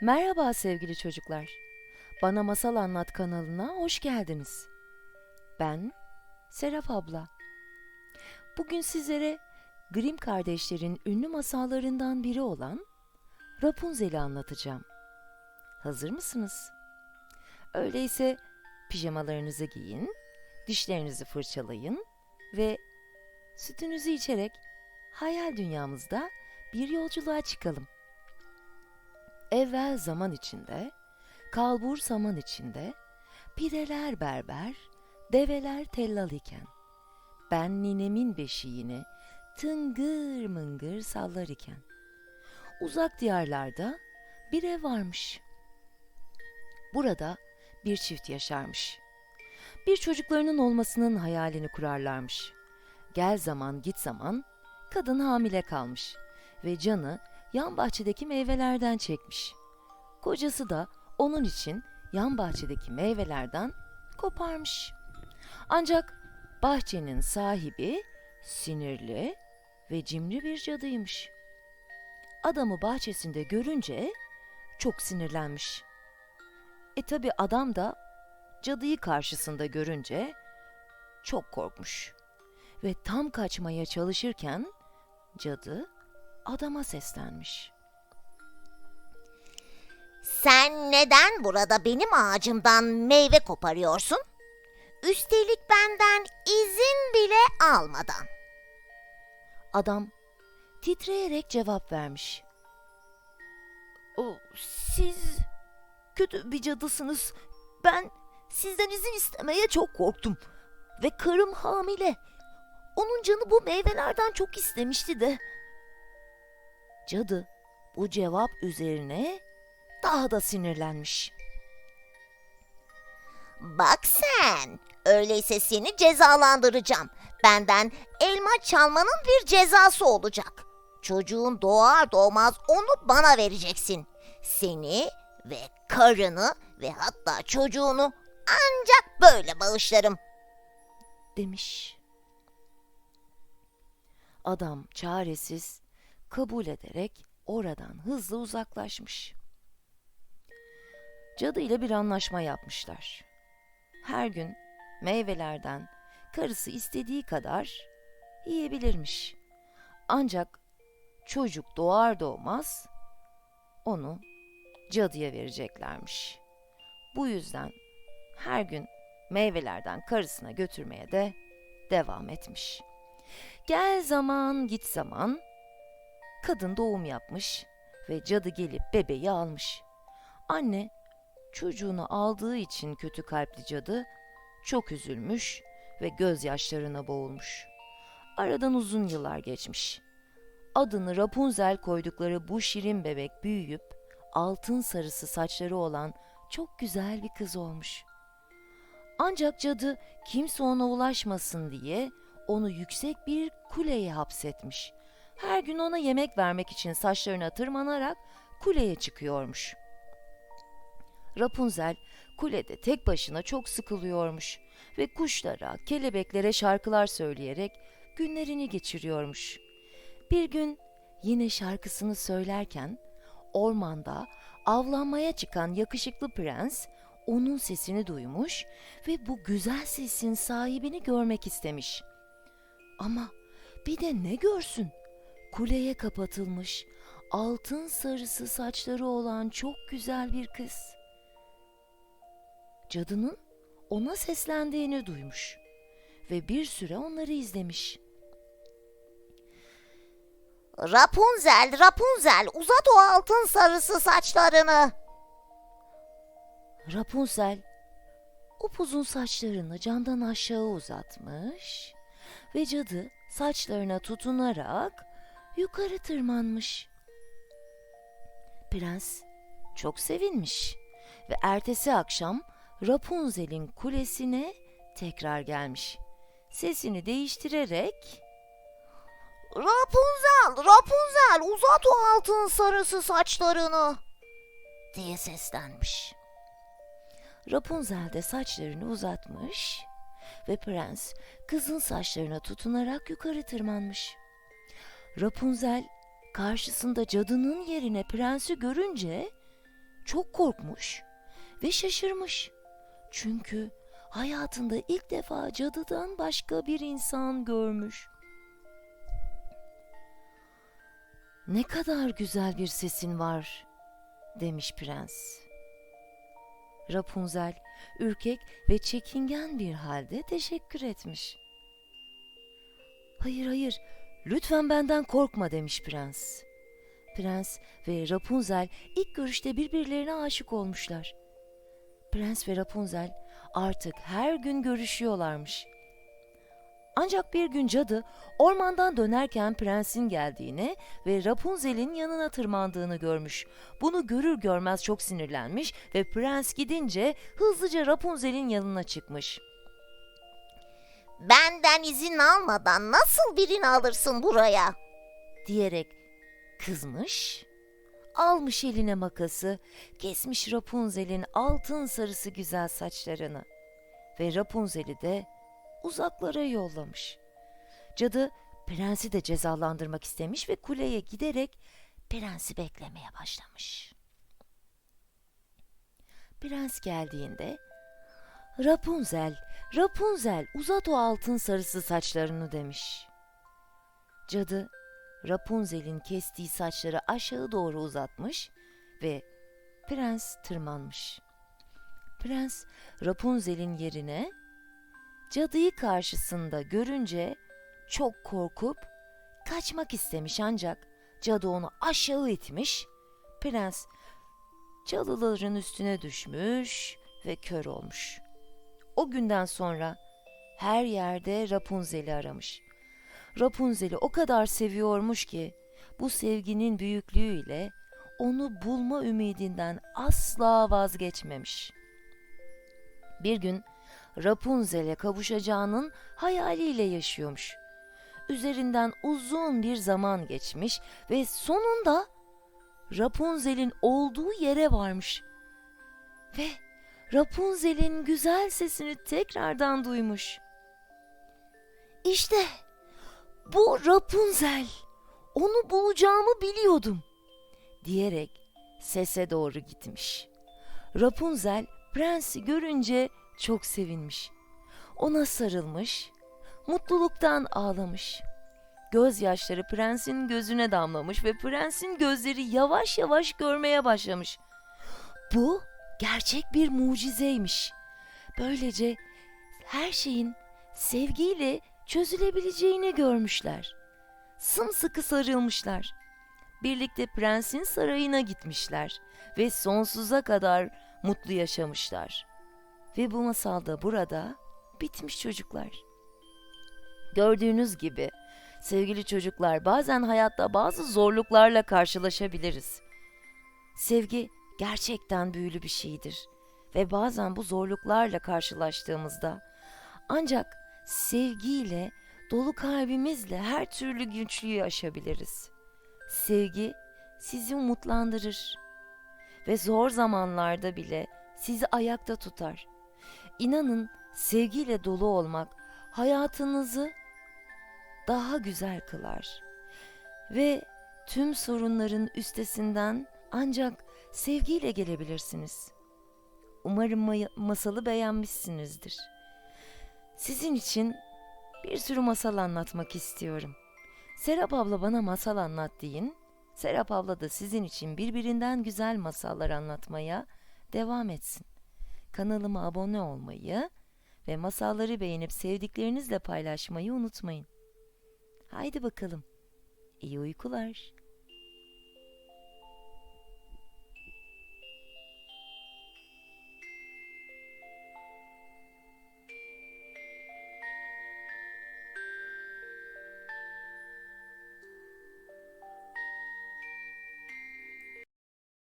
Merhaba sevgili çocuklar. Bana Masal Anlat kanalına hoş geldiniz. Ben Serap abla. Bugün sizlere Grimm kardeşlerin ünlü masallarından biri olan Rapunzel'i anlatacağım. Hazır mısınız? Öyleyse pijamalarınızı giyin, dişlerinizi fırçalayın ve sütünüzü içerek hayal dünyamızda bir yolculuğa çıkalım. Evvel zaman içinde, kalbur zaman içinde, pideler berber, develer tellal iken, ben ninemin beşiğini tıngır mıngır sallar iken, uzak diyarlarda bir ev varmış. Burada bir çift yaşarmış. Bir çocuklarının olmasının hayalini kurarlarmış. Gel zaman git zaman kadın hamile kalmış ve canı yan bahçedeki meyvelerden çekmiş. Kocası da onun için yan bahçedeki meyvelerden koparmış. Ancak bahçenin sahibi sinirli ve cimri bir cadıymış. Adamı bahçesinde görünce çok sinirlenmiş. E tabi adam da cadıyı karşısında görünce çok korkmuş. Ve tam kaçmaya çalışırken cadı adama seslenmiş. Sen neden burada benim ağacımdan meyve koparıyorsun? Üstelik benden izin bile almadan. Adam titreyerek cevap vermiş. O, siz kötü bir cadısınız. Ben sizden izin istemeye çok korktum. Ve karım hamile. Onun canı bu meyvelerden çok istemişti de. Cadı bu cevap üzerine daha da sinirlenmiş. Bak sen, öyleyse seni cezalandıracağım. Benden elma çalmanın bir cezası olacak. Çocuğun doğar doğmaz onu bana vereceksin. Seni ve karını ve hatta çocuğunu ancak böyle bağışlarım. demiş. Adam çaresiz kabul ederek oradan hızlı uzaklaşmış. Cadı ile bir anlaşma yapmışlar. Her gün meyvelerden karısı istediği kadar yiyebilirmiş. Ancak çocuk doğar doğmaz onu cadıya vereceklermiş. Bu yüzden her gün meyvelerden karısına götürmeye de devam etmiş. Gel zaman git zaman kadın doğum yapmış ve cadı gelip bebeği almış. Anne çocuğunu aldığı için kötü kalpli cadı çok üzülmüş ve gözyaşlarına boğulmuş. Aradan uzun yıllar geçmiş. Adını Rapunzel koydukları bu şirin bebek büyüyüp altın sarısı saçları olan çok güzel bir kız olmuş. Ancak cadı kimse ona ulaşmasın diye onu yüksek bir kuleye hapsetmiş. Her gün ona yemek vermek için saçlarına tırmanarak kuleye çıkıyormuş. Rapunzel kulede tek başına çok sıkılıyormuş ve kuşlara, kelebeklere şarkılar söyleyerek günlerini geçiriyormuş. Bir gün yine şarkısını söylerken ormanda avlanmaya çıkan yakışıklı prens onun sesini duymuş ve bu güzel sesin sahibini görmek istemiş. Ama bir de ne görsün? Kuleye kapatılmış, altın sarısı saçları olan çok güzel bir kız. Cadının ona seslendiğini duymuş ve bir süre onları izlemiş. Rapunzel, Rapunzel uzat o altın sarısı saçlarını. Rapunzel upuzun saçlarını camdan aşağı uzatmış ve cadı saçlarına tutunarak yukarı tırmanmış. Prens çok sevinmiş ve ertesi akşam Rapunzel'in kulesine tekrar gelmiş. Sesini değiştirerek Rapunzel, Rapunzel uzat o altın sarısı saçlarını diye seslenmiş. Rapunzel de saçlarını uzatmış ve prens kızın saçlarına tutunarak yukarı tırmanmış. Rapunzel karşısında cadının yerine prensi görünce çok korkmuş ve şaşırmış. Çünkü hayatında ilk defa cadıdan başka bir insan görmüş. Ne kadar güzel bir sesin var, demiş prens. Rapunzel ürkek ve çekingen bir halde teşekkür etmiş. Hayır hayır, lütfen benden korkma demiş prens. Prens ve Rapunzel ilk görüşte birbirlerine aşık olmuşlar. Prens ve Rapunzel artık her gün görüşüyorlarmış. Ancak bir gün cadı ormandan dönerken prensin geldiğini ve Rapunzel'in yanına tırmandığını görmüş. Bunu görür görmez çok sinirlenmiş ve prens gidince hızlıca Rapunzel'in yanına çıkmış. Benden izin almadan nasıl birini alırsın buraya? diyerek kızmış. Almış eline makası, kesmiş Rapunzel'in altın sarısı güzel saçlarını ve Rapunzel'i de uzaklara yollamış. Cadı prensi de cezalandırmak istemiş ve kuleye giderek prensi beklemeye başlamış. Prens geldiğinde Rapunzel, Rapunzel uzat o altın sarısı saçlarını demiş. Cadı Rapunzel'in kestiği saçları aşağı doğru uzatmış ve prens tırmanmış. Prens Rapunzel'in yerine cadıyı karşısında görünce çok korkup kaçmak istemiş ancak cadı onu aşağı itmiş. Prens çalıların üstüne düşmüş ve kör olmuş. O günden sonra her yerde Rapunzel'i aramış. Rapunzel'i o kadar seviyormuş ki bu sevginin büyüklüğüyle onu bulma ümidinden asla vazgeçmemiş. Bir gün Rapunzel'e kavuşacağının hayaliyle yaşıyormuş. Üzerinden uzun bir zaman geçmiş ve sonunda Rapunzel'in olduğu yere varmış. Ve Rapunzel'in güzel sesini tekrardan duymuş. İşte bu Rapunzel. Onu bulacağımı biliyordum. Diyerek sese doğru gitmiş. Rapunzel prensi görünce çok sevinmiş. Ona sarılmış, mutluluktan ağlamış. Gözyaşları prensin gözüne damlamış ve prensin gözleri yavaş yavaş görmeye başlamış. Bu gerçek bir mucizeymiş. Böylece her şeyin sevgiyle çözülebileceğini görmüşler. Sımsıkı sarılmışlar. Birlikte prensin sarayına gitmişler ve sonsuza kadar mutlu yaşamışlar. Ve bu masal da burada bitmiş çocuklar. Gördüğünüz gibi sevgili çocuklar bazen hayatta bazı zorluklarla karşılaşabiliriz. Sevgi gerçekten büyülü bir şeydir ve bazen bu zorluklarla karşılaştığımızda ancak sevgiyle, dolu kalbimizle her türlü güçlüğü aşabiliriz. Sevgi sizi umutlandırır ve zor zamanlarda bile sizi ayakta tutar. İnanın sevgiyle dolu olmak hayatınızı daha güzel kılar. Ve tüm sorunların üstesinden ancak sevgiyle gelebilirsiniz. Umarım masalı beğenmişsinizdir. Sizin için bir sürü masal anlatmak istiyorum. Serap abla bana masal anlat deyin. Serap abla da sizin için birbirinden güzel masallar anlatmaya devam etsin. Kanalıma abone olmayı ve masalları beğenip sevdiklerinizle paylaşmayı unutmayın. Haydi bakalım. İyi uykular.